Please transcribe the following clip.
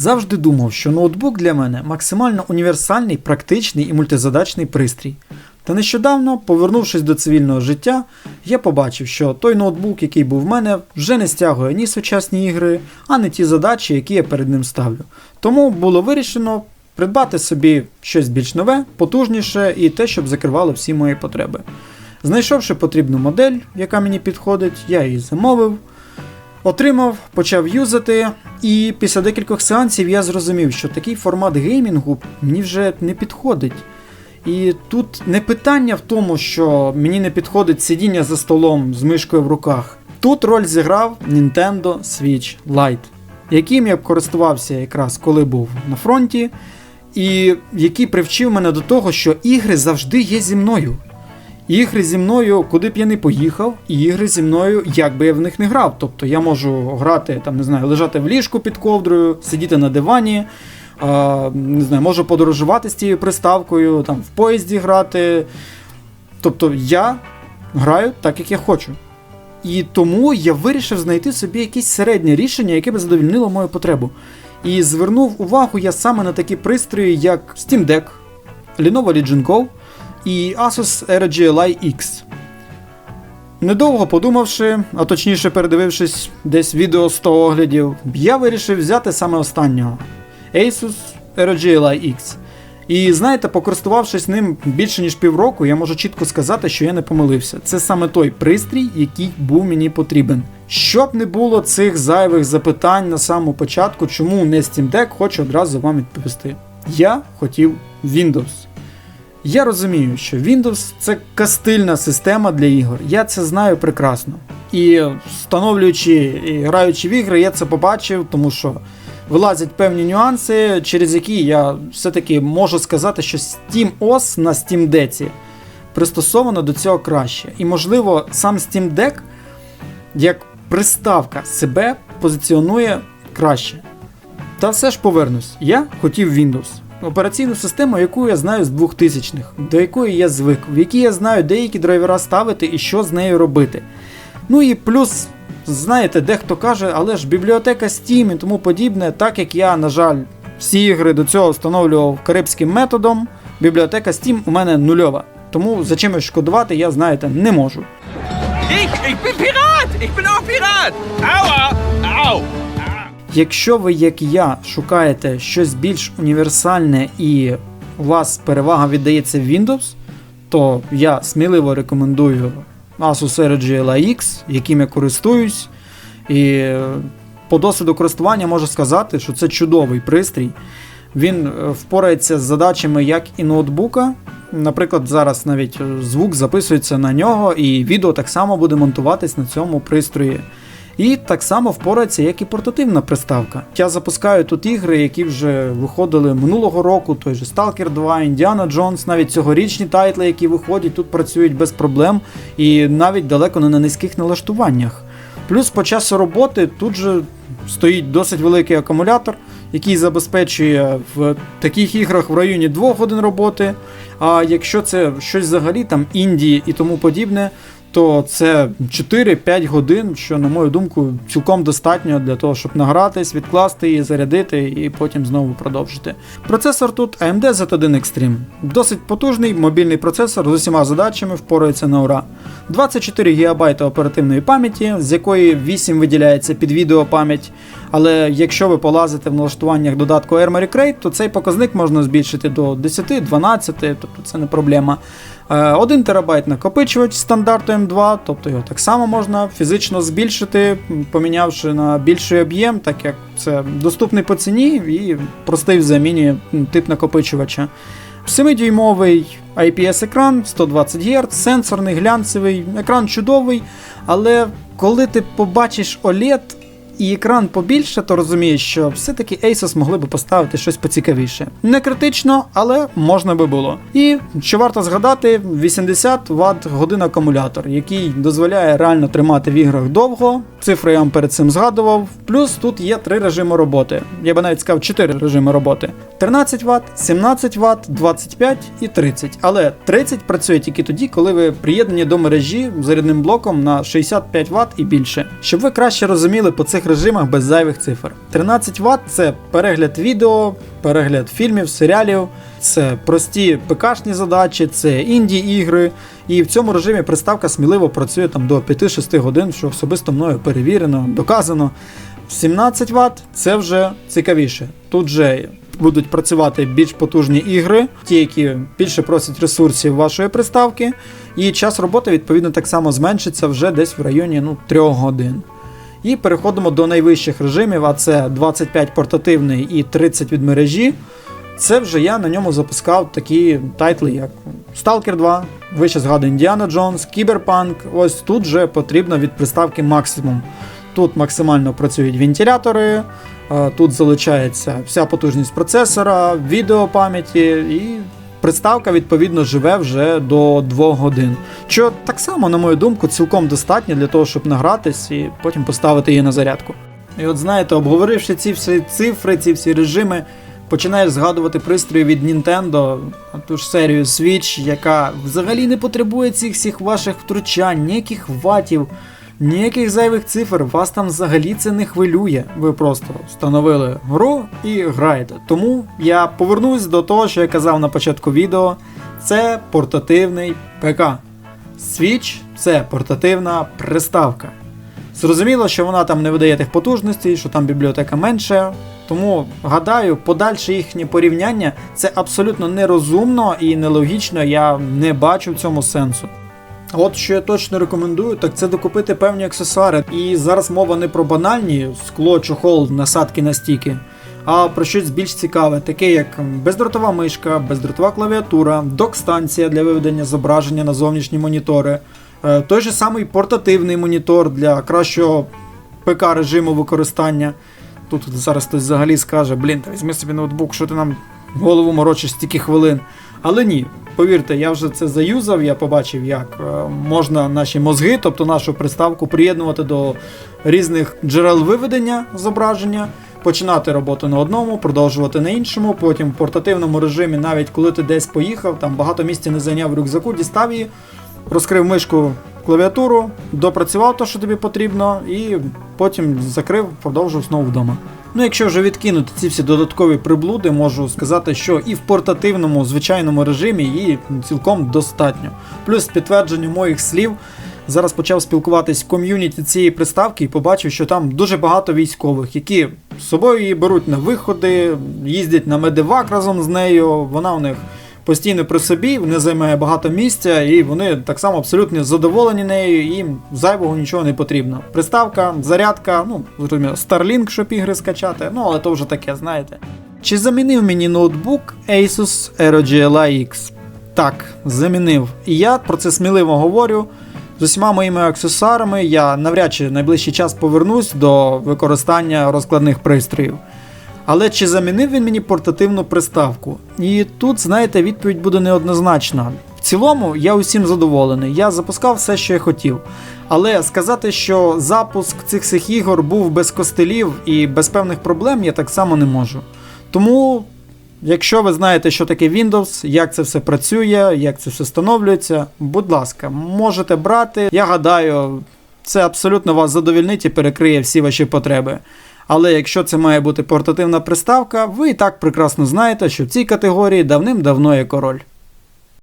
Завжди думав, що ноутбук для мене максимально універсальний, практичний і мультизадачний пристрій. Та нещодавно, повернувшись до цивільного життя, я побачив, що той ноутбук, який був в мене, вже не стягує ні сучасні ігри, а не ті задачі, які я перед ним ставлю. Тому було вирішено придбати собі щось більш нове, потужніше і те, щоб закривало всі мої потреби. Знайшовши потрібну модель, яка мені підходить, я її замовив, отримав, почав юзати, і після декількох сеансів я зрозумів, що такий формат геймінгу мені вже не підходить. І тут не питання в тому, що мені не підходить сидіння за столом з мишкою в руках. Тут роль зіграв Nintendo Switch Lite, яким я б користувався якраз коли був на фронті, і який привчив мене до того, що ігри завжди є зі мною. Ігри зі мною, куди б я не поїхав, і ігри зі мною, як би я в них не грав. Тобто я можу грати, там, не знаю, лежати в ліжку під ковдрою, сидіти на дивані, а, не знаю, можу подорожувати з цією приставкою, там, в поїзді грати. Тобто я граю так, як я хочу. І тому я вирішив знайти собі якесь середнє рішення, яке би задовільнило мою потребу. І звернув увагу я саме на такі пристрої, як Steam Deck, Lenovo Legion Go і Asus ROG X. Недовго подумавши, а точніше передивившись десь відео 100 оглядів, я вирішив взяти саме останнього Asus ROG X. І знаєте, покористувавшись ним більше ніж півроку, я можу чітко сказати, що я не помилився. Це саме той пристрій, який був мені потрібен. Щоб не було цих зайвих запитань на самому початку, чому не Steam Deck, хочу одразу вам відповісти. Я хотів Windows. Я розумію, що Windows це кастильна система для ігор. Я це знаю прекрасно. І встановлюючи і граючи в ігри, я це побачив, тому що вилазять певні нюанси, через які я все-таки можу сказати, що SteamOS на Steam Deck пристосовано до цього краще. І, можливо, сам Steam Deck як приставка себе позиціонує краще. Та все ж повернусь. Я хотів Windows. Операційну систему, яку я знаю з 2000-х, до якої я звик, в якій я знаю деякі драйвера ставити і що з нею робити. Ну і плюс, знаєте, дехто каже, але ж бібліотека Steam і тому подібне, так як я, на жаль, всі ігри до цього встановлював карибським методом, бібліотека Steam у мене нульова. Тому за чимось шкодувати я, знаєте, не можу. Ich, ich bin Pirat! Ich bin auch Pirat! Aua! Au! Якщо ви, як я, шукаєте щось більш універсальне і у вас перевага віддається Windows, то я сміливо рекомендую Asus ROG Ally X, яким я користуюсь. І е, по досвіду користування можу сказати, що це чудовий пристрій. Він е, впорається з задачами як і ноутбука. Наприклад, зараз навіть е, звук записується на нього, і відео так само буде монтуватись на цьому пристрої. І так само впорається, як і портативна приставка. Я запускаю тут ігри, які вже виходили минулого року, той же Stalker 2, Indiana Jones, навіть цьогорічні тайтли, які виходять, тут працюють без проблем і навіть далеко не на низьких налаштуваннях. Плюс по часу роботи тут же стоїть досить великий акумулятор, який забезпечує в таких іграх в районі 2 годин роботи. А якщо це щось взагалі там Індії і тому подібне, то це 4-5 годин, що, на мою думку, цілком достатньо для того, щоб награтись, відкласти її, зарядити і потім знову продовжити. Процесор тут AMD Z1 Extreme. Досить потужний мобільний процесор з усіма задачами впорається на ура. 24 ГБ оперативної пам'яті, з якої 8 виділяється під відеопам'ять. Але якщо ви полазите в налаштуваннях додатку Armory Crate, то цей показник можна збільшити до 10-12, тобто це не проблема. 1 ТБ накопичувач стандарту М2, тобто його так само можна фізично збільшити, помінявши на більший об'єм, так як це доступний по ціні і простий в заміні тип накопичувача. 7-дюймовий IPS-екран, 120 Гц, сенсорний, глянцевий, екран чудовий, але коли ти побачиш OLED і екран побільше, то розумієш, що все-таки Asus могли би поставити щось поцікавіше. Не критично, але можна би було. І що варто згадати, 80 Вт годин акумулятор, який дозволяє реально тримати в іграх довго. Цифри я вам перед цим згадував. Плюс тут є три режими роботи. Я би навіть сказав 4 режими роботи: 13 Вт, 17 Вт, 25 і 30. Але 30 працює тільки тоді, коли ви приєднані до мережі зарядним блоком на 65 Вт і більше. Щоб ви краще розуміли по цих режимах без зайвих цифр. 13 Вт це перегляд відео, перегляд фільмів, серіалів, це прості ПКшні задачі, це інді-ігри. І в цьому режимі приставка сміливо працює там до 5-6 годин, що особисто мною перевірено, доказано. 17 Вт це вже цікавіше. Тут же будуть працювати більш потужні ігри, ті, які більше просять ресурсів вашої приставки, і час роботи відповідно так само зменшиться вже десь в районі ну, 3 годин. І переходимо до найвищих режимів, а це 25 портативний і 30 від мережі. Це вже я на ньому запускав такі тайтли, як Stalker 2, вище згаданий Indiana Jones, Cyberpunk. Ось тут вже потрібно від приставки максимум. Тут максимально працюють вентилятори, тут залучається вся потужність процесора, відеопам'яті і приставка відповідно живе вже до 2 годин. Що так само, на мою думку, цілком достатньо для того, щоб награтись і потім поставити її на зарядку. І от знаєте, обговоривши ці всі цифри, ці всі режими, починаєш згадувати пристрої від Nintendo, ту ж серію Switch, яка взагалі не потребує цих всіх ваших втручань, ніяких ватів. Ніяких зайвих цифр, вас там взагалі це не хвилює. Ви просто встановили гру і граєте. Тому я повернусь до того, що я казав на початку відео. Це портативний ПК. Switch це портативна приставка. Зрозуміло, що вона там не видає тих потужностей, що там бібліотека менше. Тому гадаю, подальше їхнє порівняння це абсолютно нерозумно і нелогічно. Я не бачу в цьому сенсу. От що я точно рекомендую, так це докупити певні аксесуари. І зараз мова не про банальні скло, чохол, насадки на стіки, а про щось більш цікаве, таке як бездротова мишка, бездротова клавіатура, док-станція для виведення зображення на зовнішні монітори, е, той же самий портативний монітор для кращого ПК режиму використання. Тут зараз хтось взагалі скаже, блін, та візьми собі ноутбук, що ти нам голову морочиш стільки хвилин. Але ні, повірте, я вже це заюзав, я побачив, як е, можна наші мозги, тобто нашу приставку, приєднувати до різних джерел виведення зображення, починати роботу на одному, продовжувати на іншому, потім в портативному режимі, навіть коли ти десь поїхав, там багато місця не зайняв рюкзаку, дістав її, розкрив мишку, клавіатуру, допрацював те, що тобі потрібно, і потім закрив, продовжив знову вдома. Ну, якщо вже відкинути ці всі додаткові приблуди, можу сказати, що і в портативному звичайному режимі її цілком достатньо. Плюс підтвердження моїх слів. Зараз почав спілкуватись в ком'юніті цієї приставки і побачив, що там дуже багато військових, які з собою її беруть на виходи, їздять на медивак разом з нею. Вона у них постійно при собі, не займає багато місця, і вони так само абсолютно задоволені нею, їм зайвого нічого не потрібно. Приставка, зарядка, ну, зрозуміло, Starlink, щоб ігри скачати, ну але то вже таке, знаєте. Чи замінив мені ноутбук Asus ROG Ally X? Так, замінив. І я про це сміливо говорю. З усіма моїми аксесуарами я навряд чи найближчий час повернусь до використання розкладних пристроїв. Але чи замінив він мені портативну приставку? І тут, знаєте, відповідь буде неоднозначна. В цілому я усім задоволений. Я запускав все, що я хотів. Але сказати, що запуск цих всіх ігор був без костелів і без певних проблем, я так само не можу. Тому, якщо ви знаєте, що таке Windows, як це все працює, як це все встановлюється, будь ласка, можете брати. Я гадаю, це абсолютно вас задовільнить і перекриє всі ваші потреби. Але якщо це має бути портативна приставка, ви і так прекрасно знаєте, що в цій категорії давним-давно є король.